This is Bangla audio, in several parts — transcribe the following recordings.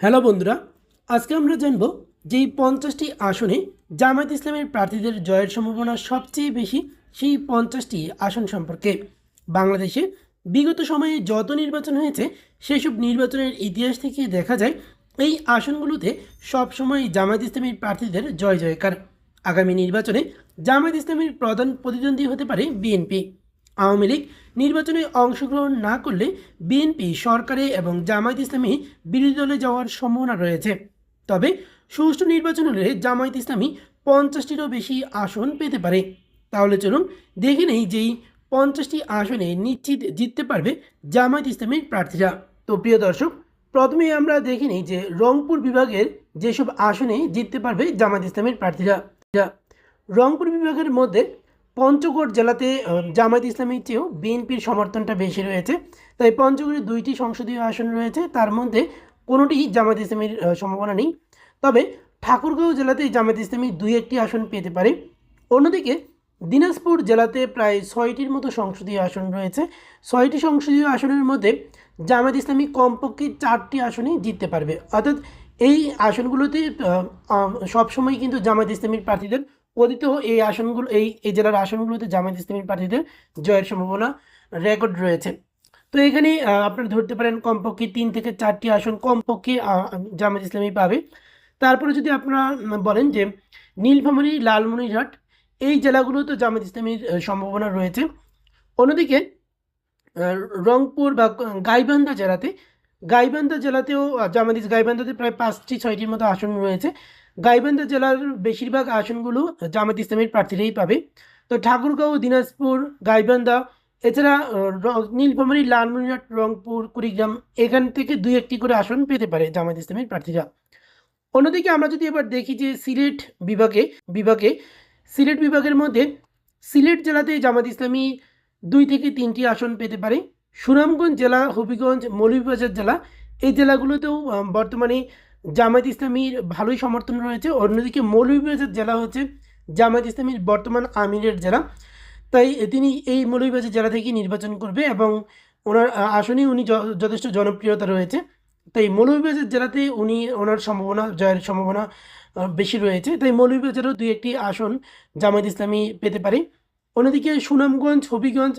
হ্যালো বন্ধুরা, আজকে আমরা জানব যে পঞ্চাশটি আসনে জামায়াত ইসলামের প্রার্থীদের জয়ের সম্ভাবনা সবচেয়ে বেশি সেই পঞ্চাশটি আসন সম্পর্কে। বাংলাদেশে বিগত সময়ে যত নির্বাচন হয়েছে, সেসব নির্বাচনের ইতিহাস থেকে দেখা যায়, এই আসনগুলোতে সবসময় জামায়াত ইসলামের প্রার্থীদের জয় জয়কার আগামী নির্বাচনে জামায়াত ইসলামের প্রধান প্রতিদ্বন্দ্বী হতে পারে বিএনপি। আওয়ামী লীগ নির্বাচনে অংশগ্রহণ না করলে বিএনপি, সরকারে এবং জামায়াত ইসলামী বিরোধী দলে যাওয়ার সম্ভাবনা রয়েছে। তবে সুষ্ঠু নির্বাচন হলে জামায়াত ইসলামী পঞ্চাশটিরও বেশি আসন পেতে পারে। তাহলে চলুন দেখে নেই যেই পঞ্চাশটি আসনে নিশ্চিত জিততে পারবে জামায়াত ইসলামীর প্রার্থীরা। তো প্রিয় দর্শক, প্রথমে আমরা দেখে নিই যে রংপুর বিভাগের যেসব আসনে জিততে পারবে জামায়াত ইসলামের প্রার্থীরা। রংপুর বিভাগের মধ্যে পঞ্চগড় জেলাতে জামায়াত ইসলামীর চেয়েও বিএনপির সমর্থনটা বেশি রয়েছে। তাই পঞ্চগড়ে দুইটি সংসদীয় আসন রয়েছে। তার মধ্যে কোনোটি জামায়াত ইসলামীর সম্ভাবনা নেই। তবে ঠাকুরগাঁও জেলাতে জামায়াত ইসলামী দুই একটি আসন পেতে পারে। অন্যদিকে দিনাজপুর জেলাতে প্রায় ছয়টির মতো সংসদীয় আসন রয়েছে। ছয়টি সংসদীয় আসনের মধ্যে জামায়াত ইসলামী কমপক্ষে চারটি আসনে জিততে পারবে। অর্থাৎ এই আসনগুলোতে সবসময় কিন্তু জামায়াত ইসলামীর প্রার্থীদের অতীত এই আসনগুলো, এই এই জেলার আসনগুলোতে জামায়াত ইসলামীর প্রার্থীদের জয়ের সম্ভাবনা রেকর্ড রয়েছে। তো এখানে আপনারা ধরতে পারেন কমপক্ষে তিন থেকে চারটি আসন কমপক্ষে জামায়াত ইসলামী পাবে। তারপরে যদি আপনারা বলেন যে নীলফামারী, লালমনিরহাট, এই জেলাগুলোতে জামায়াত ইসলামীর সম্ভাবনা রয়েছে। অন্যদিকে রংপুর বা গাইবান্ধা জেলাতে, গাইবান্ধা জেলাতেও জামায়াত গাইবান্ধাতে প্রায় পাঁচটি, ছয়টির মতো আসন রয়েছে। গাইবান্ধা জেলার বেশিরভাগ আসনগুলো জামায়াত ইসলামের প্রার্থীরাই পাবে। তো ঠাকুরগাঁও, দিনাজপুর, গাইবান্ধা, এছাড়া নীলফামারী, লালমনিরহাট, রংপুর, কুড়িগ্রাম, এখান থেকে দুই একটি করে আসন পেতে পারে জামায়াত ইসলামের প্রার্থীরা। অন্যদিকে আমরা যদি এবার দেখি যে সিলেট বিভাগে বিভাগে, সিলেট বিভাগের মধ্যে সিলেট জেলাতে জামাত ইসলামী দুই থেকে তিনটি আসন পেতে পারে। সুনামগঞ্জ জেলা, হবিগঞ্জ, মৌলভীবাজার জেলা, এই জেলাগুলোতেও বর্তমানে জামায়াত ইসলামীর ভালোই সমর্থন রয়েছে। অন্যদিকে মৌলভীবাজার জেলা হচ্ছে জামায়াত ইসলামীর বর্তমান আমিরের জেলা। তাই তিনি এই মৌলভীবাজার জেলা থেকে নির্বাচন করবে এবং ওনার আসনে উনি যথেষ্ট জনপ্রিয়তা রয়েছে। তাই মৌলভীবাজার জেলাতে উনি ওনার সম্ভাবনা, জয়ের সম্ভাবনা বেশি রয়েছে। তাই মৌলভীবাজারও দুই একটি আসন জামায়াত ইসলামী পেতে পারে। অন্যদিকে সুনামগঞ্জ, হবিগঞ্জ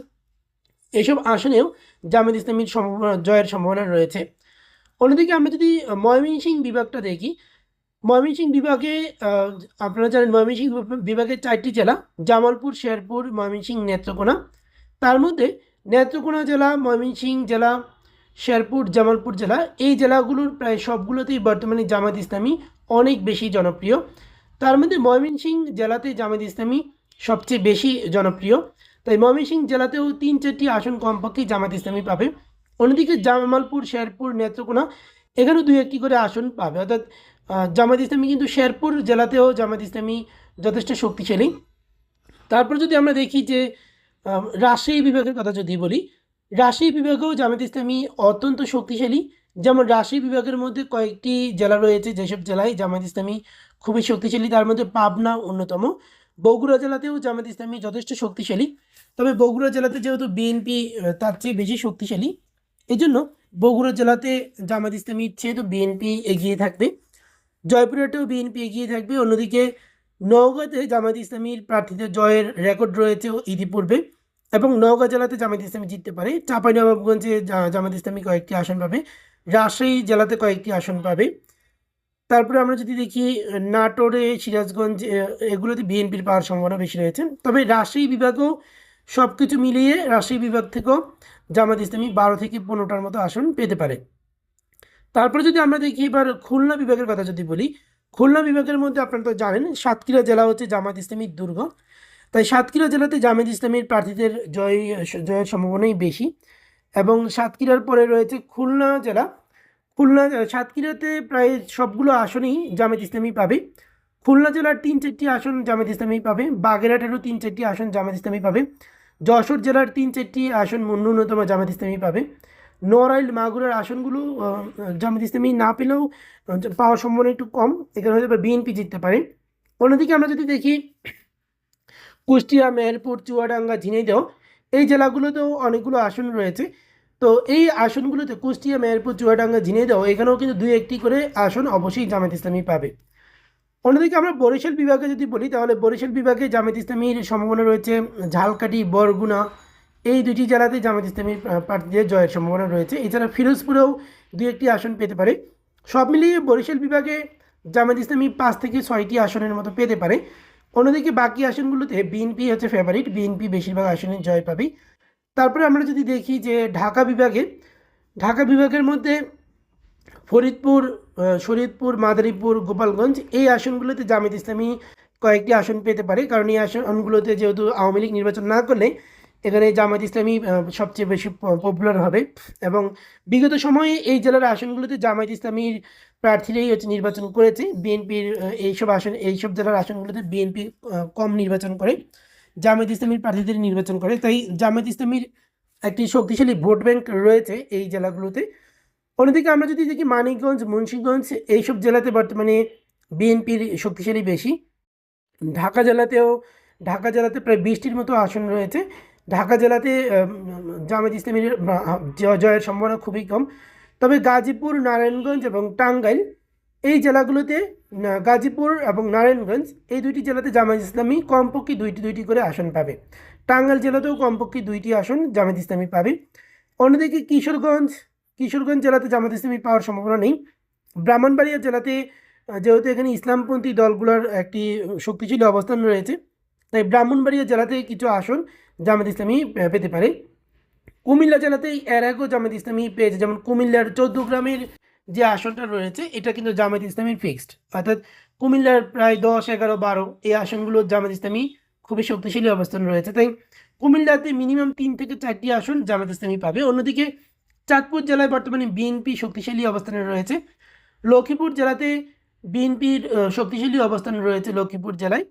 এইসব আসনেও জামায়াত ইসলামীর সম্ভাবনা, জয়ের সম্ভাবনা রয়েছে। অন্যদিকে আমরা যদি ময়মনসিংহ বিভাগটা দেখি, ময়মনসিংহ বিভাগে আপনারা জানেন ময়মনসিংহ বিভাগের চারটি জেলা, জামালপুর, শেরপুর, ময়মনসিংহ নেত্রকোনা। তার মধ্যে নেত্রকোনা জেলা, ময়মনসিংহ জেলা, শেরপুর, জামালপুর জেলা, এই জেলাগুলোর প্রায় সবগুলোতেই বর্তমানে জামাত ইসলামী অনেক বেশি জনপ্রিয়। তার মধ্যে ময়মনসিংহ জেলাতে জামাত ইসলামী সবচেয়ে বেশি জনপ্রিয়। তাই ময়মনসিংহ জেলাতেও তিন চারটি আসন কমপক্ষেই জামাত ইসলামী পাবে। অন্যদিকে জামালপুর, শেরপুর, নেত্রকোনা, এখানেও দুই একটি করে আসন পাবে। অর্থাৎ জামাত ইসলামী কিন্তু শেরপুর জেলাতেও জামাত ইসলামী যথেষ্ট শক্তিশালী। তারপর যদি আমরা দেখি যে রাজশাহী বিভাগের কথা যদি বলি, রাজশাহী বিভাগেও জামাত ইসলামী অত্যন্ত শক্তিশালী। যেমন রাজশাহী বিভাগের মধ্যে কয়েকটি জেলা রয়েছে, যেসব জেলায় জামাত ইসলামী খুবই শক্তিশালী। তার মধ্যে পাবনা অন্যতম। বগুড়া জেলাতেও জামাত ইসলামী যথেষ্ট শক্তিশালী। তবে বগুড়া জেলাতে যেহেতু বিএনপি তার চেয়ে বেশি শক্তিশালী এই জন্য বগুড়া জেলাতে জামাত ইসলামীর চেয়ে তো বিএনপি এগিয়ে থাকবে, জয়পুরহাটেও বিএনপি এগিয়ে থাকবে, অন্যদিকে নওগাঁতে জামাত ইসলামীর প্রার্থীদের জয়ের রেকর্ড রয়েছে ইতিপূর্বে এবং নওগাঁ জেলাতে জামাত ইসলামী জিততে পারে। চাঁপাইনবাবগঞ্জে জামাত ইসলামী কয়েকটি আসন পাবে, রাজশাহী জেলাতে কয়েকটি আসন পাবে। তারপরে আমরা যদি দেখি, নাটোরে, সিরাজগঞ্জ এগুলোতে বিএনপির পাওয়ার সম্ভাবনা বেশি রয়েছে। তবে রাজশাহী বিভাগও সব কিছু মিলিয়ে রাজশাহী বিভাগ থেকেও জামাত ইসলামী বারো থেকে পনেরোটার মতো আসন পেতে পারে। তারপরে যদি আমরা দেখি, এবার খুলনা বিভাগের কথা যদি বলি, খুলনা বিভাগের মধ্যে আপনারা তো জানেন, সাতক্ষীরা জেলা হচ্ছে জামাত ইসলামীর দুর্গ। তাই সাতক্ষীরা জেলাতে জামাত ইসলামীর প্রার্থীদের জয়, জয়ের সম্ভাবনাই বেশি এবং সাতক্ষীরার পরে রয়েছে খুলনা জেলা। খুলনা, সাতক্ষীরাতে প্রায় সবগুলো আসনই জামাত ইসলামী পাবে। খুলনা জেলার তিন চারটি আসন জামাত ইসলামী পাবে, বাগেরহাটেরও তিন চারটি আসন জামাত ইসলামী পাবে, যশোর জেলার তিন চারটি আসন ন্যূনতম জামাত ইসলামী পাবে। নড়াইল, মাগুরার আসনগুলো জামাত ইসলামী না পেলেও পাওয়ার সম্ভাবনা একটু কম, এখানে হয়তো বিএনপি জিততে পারে। অন্যদিকে আমরা যদি দেখি, কুষ্টিয়া, মেহেরপুর, চুয়াডাঙ্গা, ঝিনাইদহ, এই জেলাগুলোতেও অনেকগুলো আসন রয়েছে। তো এই আসনগুলোতে কুষ্টিয়া, মেহেরপুর, চুয়াডাঙ্গা, ঝিনাইদহ, এখানেও কিন্তু দুই একটি করে আসন অবশ্যই জামাত ইসলামী পাবে। অন্যদিকে আমরা বরিশাল বিভাগে যদি বলি তাহলে বরিশাল বিভাগে জামাত ইসলামীর সম্ভাবনা রয়েছে ঝালকাঠি বরগুনা এই দুটি জেলাতে জামাত ইসলামীর আহ, প্রার্থীদের জয়ের সম্ভাবনা রয়েছে। এছাড়া ফিরোজপুরেও দু একটি আসন পেতে পারে। সব মিলিয়ে বরিশাল বিভাগে জামাত ইসলামী পাঁচ থেকে ছয়টি আসনের মতো পেতে পারে। অন্যদিকে বাকি আসনগুলোতে বিএনপি হচ্ছে ফেভারিট বিএনপি বেশিরভাগ আসনে জয় পাবে তারপরে আমরা যদি দেখি যে ঢাকা বিভাগে ঢাকা বিভাগের মধ্যে ফরিদপুর শরীয়তপুর, মাদারীপুর, গোপালগঞ্জ, এই আসনগুলোতে জামাত ইসলামী কয়েকটি আসন পেতে পারে। কারণ এই আসনগুলোতে যেহেতু আওয়ামী লীগ নির্বাচন না করলে এখানে জামাত ইসলামী সবচেয়ে বেশি পপুলার হবে। এবং বিগত সময়ে এই জেলার আসনগুলোতে জামাত ইসলামীর প্রার্থীরাই হচ্ছে নির্বাচন করেছে। বিএনপির এইসব আসন এইসব জেলার আসনগুলোতে বিএনপি কম নির্বাচন করে। জামাত ইসলামীর প্রার্থীদের নির্বাচন করে। তাই জামাত ইসলামীর একটি শক্তিশালী ভোট ব্যাংক রয়েছে এই জেলাগুলোতে। অন্যদিকে আমরা যদি দেখি মানিকগঞ্জ, মুন্সিগঞ্জ, এইসব জেলাতে বর্তমানে বিএনপির শক্তিশালী বেশি। ঢাকা জেলাতেও, ঢাকা জেলাতে প্রায় বিশটির মতো আসন রয়েছে। ঢাকা জেলাতে জামাত ইসলামীর জয়ের সম্ভাবনা খুবই কম। তবে গাজীপুর, নারায়ণগঞ্জ এবং টাঙ্গাইল, এই জেলাগুলোতে গাজীপুর এবং নারায়ণগঞ্জ, এই দুইটি জেলাতে জামাত ইসলামী কমপক্ষে দুইটি দুইটি করে আসন পাবে। টাঙ্গাইল জেলাতেও কমপক্ষে দুইটি আসন জামাত ইসলামী পাবে। অন্যদিকে কিশোরগঞ্জ কিশোরগঞ্জ জেলাতে জামাত ইসলামী পাওয়ার সম্ভাবনা নেই। ব্রাহ্মণবাড়িয়া জেলাতে যেহেতু এখানে ইসলামপন্থী দলগুলোর একটি শক্তিশালী অবস্থান রয়েছে, তাই ব্রাহ্মণবাড়িয়া জেলাতে কিছু আসন জামাত ইসলামী পেতে পারে। কুমিল্লা জেলাতেই এর আগেও জামাত ইসলামী পেয়েছে, যেমন কুমিল্লার চৌদ্দ গ্রামের যে আসনটা রয়েছে, এটা কিন্তু জামাত ইসলামীর ফিক্সড। অর্থাৎ কুমিল্লার প্রায় দশ, এগারো, বারো এই আসনগুলো জামাত ইসলামী খুবই শক্তিশালী অবস্থান রয়েছে। তাই কুমিল্লাতে মিনিমাম তিন থেকে চারটি আসন জামাত ইসলামী পাবে। অন্যদিকে চাঁদপুর জেলায় বর্তমানে বিএনপি শক্তিশালী অবস্থানে রয়েছে। লক্ষ্মীপুর জেলাতে বিএনপির শক্তিশালী অবস্থান রয়েছে লক্ষ্মীপুর জেলায়।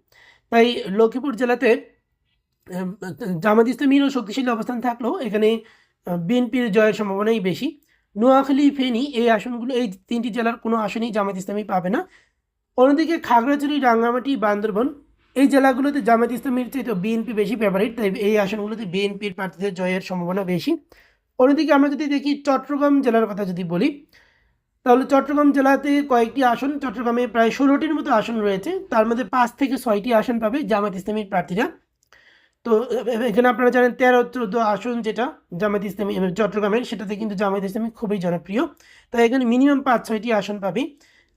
তাই লক্ষ্মীপুর জেলাতে জামাত ইসলামীরও শক্তিশালী অবস্থান থাকলেও এখানে বিএনপির জয়ের সম্ভাবনাই বেশি। নোয়াখালী, ফেনী এই আসনগুলো, এই তিনটি জেলার কোনো আসনেই জামাত ইসলামী পাবে না। অন্যদিকে খাগড়াছড়ি, রাঙ্গামাটি, বান্দরবন এই জেলাগুলোতে জামাত ইসলামীর চেয়ে বিএনপি বেশি ফেভারিট তাই এই আসনগুলোতে বিএনপির প্রার্থীদের জয়ের সম্ভাবনা বেশি। অন্যদিকে আমরা যদি দেখি চট্টগ্রাম জেলার কথা যদি বলি, তাহলে চট্টগ্রাম জেলাতে কয়েকটি আসন, চট্টগ্রামে প্রায় ষোলোটির মতো আসন রয়েছে। তার মধ্যে পাঁচ থেকে ছয়টি আসন পাবে জামাত ইসলামীর প্রার্থীরা। তো এখানে আপনারা জানেন তেরো, চোদ্দ আসন যেটা জামাত ইসলামী চট্টগ্রামের, সেটাতে কিন্তু জামাত ইসলামী খুবই জনপ্রিয়। তাই এখানে মিনিমাম পাঁচ, ছয়টি আসন পাবে।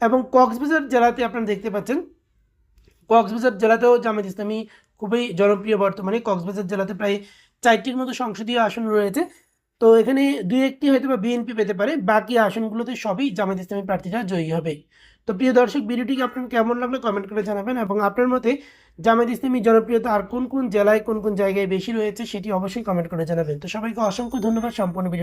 এবং কক্সবাজার জেলাতে আপনারা দেখতে পাচ্ছেন, কক্সবাজার জেলাতেও জামাত ইসলামী খুবই জনপ্রিয় বর্তমানে। কক্সবাজার জেলাতে প্রায় চারটির মতো সংসদীয় আসন রয়েছে। তো এখানে দুই একটি হয়তো বা বিএনপি পেতে পারে, বাকি আসনগুলোতে সবই জামাত ইসলামী প্রার্থীরা জয়ী হবে। তো প্রিয় দর্শক, ভিডিওটি আপনার কেমন লাগল কমেন্ট করে জানাবেন এবং আপনার মতে জামাত ইসলামী জনপ্রিয়তা আর কোন কোন জেলায় কোন কোন জায়গায় বেশি রয়েছে সেটি অবশ্যই কমেন্ট করে জানাবেন। তো সবাইকে অসংখ্য ধন্যবাদ সম্পূর্ণ ভিডিও